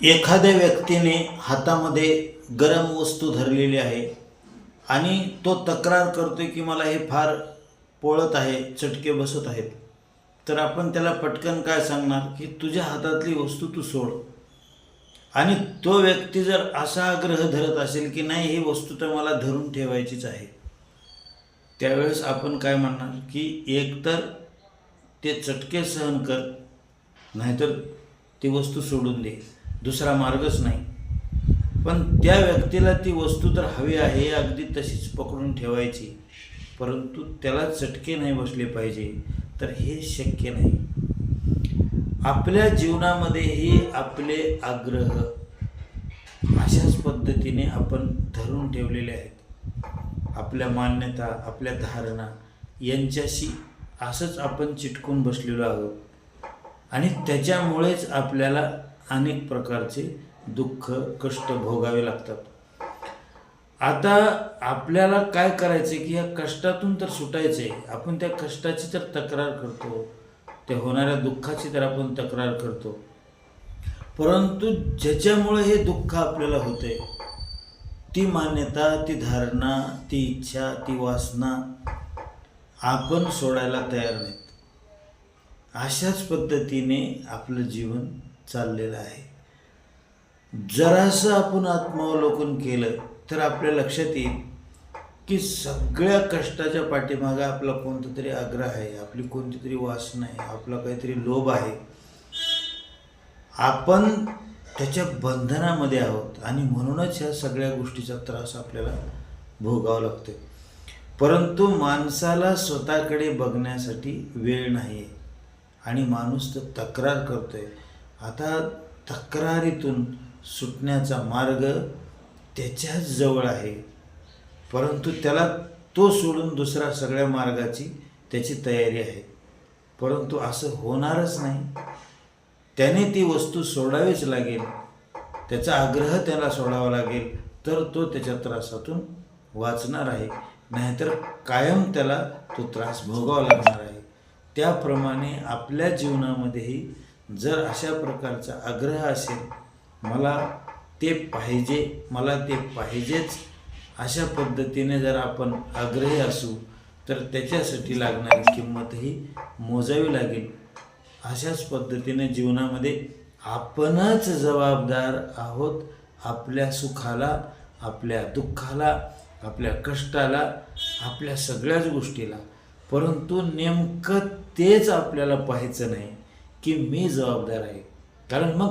एखाद्या व्यक्तीने हातामध्ये गरम वस्तू धरलेली आहे आणि तो तक्रार करतो की मला हे फार पोळत आहे चटके बसत आहेत तर आपण त्याला पटकन काय सांगणार की तुझ्या हातातली वस्तू तू सोड. आणि तो व्यक्ती जर असा आग्रह धरत असेल की नाही ही वस्तू तर मला धरून ठेवायचीच आहे त्यावेळेस आपण काय म्हणणार की एकतर ते चटके सहन कर नाहीतर ती वस्तू सोडून दे. दुसरा मार्गच नाही. पण त्या व्यक्तीला ती वस्तू तर हवी आहे अगदी तशीच पकडून ठेवायची. परंतु त्याला चटके नाही बसले पाहिजे तर हे शक्य नाही. आपल्या जीवनामध्येही आपले आग्रह अशाच पद्धतीने आपण धरून ठेवलेले आहेत. आपल्या मान्यता आपल्या धारणा यांच्याशी असंच आपण चिटकून बसलेलो आहोत. आणि त्याच्यामुळेच आपल्याला अनेक प्रकारचे दुःख कष्ट भोगावे लागतात. आता आपल्याला काय करायचं की या कष्टातून तर सुटायचं आहे आपण त्या कष्टाची तर तक्रार करतो. त्या होणाऱ्या दुःखाची तर आपण तक्रार करतो. परंतु ज्याच्यामुळे हे दुःख आपल्याला होते ती मान्यता ती धारणा ती इच्छा ती वासना आपण सोडायला तयार नाहीत. अशाच पद्धतीने आपलं जीवन चाललेलं आहे. जरासं आपण आत्मावलोकन केलं तर आपल्या लक्षात येईल की सगळ्या कष्टाच्या पाठीमागे आपला कोणता तरी आग्रह आहे आपली कोणती तरी वासना आहे आपला काहीतरी लोभ आहे. आपण त्याच्या बंधनामध्ये आहोत आणि म्हणूनच ह्या सगळ्या गोष्टीचा त्रास आपल्याला भोगावा लागतो परंतु माणसाला स्वतःकडे बघण्यासाठी वेळ नाही आहे आणि माणूस तर तक्रार करतोय आता तक्रारीतून सुटण्याचा मार्ग त्याच्याच जवळ आहे. परंतु त्याला तो सोडून दुसऱ्या सगळ्या मार्गाची त्याची तयारी आहे. परंतु असं होणारच नाही. त्याने ती वस्तू सोडावीच लागेल. त्याचा आग्रह त्याला सोडावा लागेल. तर तो त्याच्या त्रासातून वाचणार आहे. नाहीतर कायम त्याला तो त्रास भोगावा लागणार आहे. त्याप्रमाणे आपल्या जीवनामध्येही जर अशा प्रकारचा आग्रह असेल मला ते पाहिजे मला ते पाहिजेच अशा पद्धतीने जर आपण आग्रही असू तर त्याच्यासाठी लागणारी किंमतही मोजावी लागेल. अशाच पद्धतीने जीवनामध्ये आपणच जबाबदार आहोत आपल्या सुखाला आपल्या दुःखाला आपल्या कष्टाला आपल्या सगळ्याच गोष्टीला. परंतु नेमकं तेच आपल्याला पाहायचं नाही. की मी जबाबदार आहे. कारण मग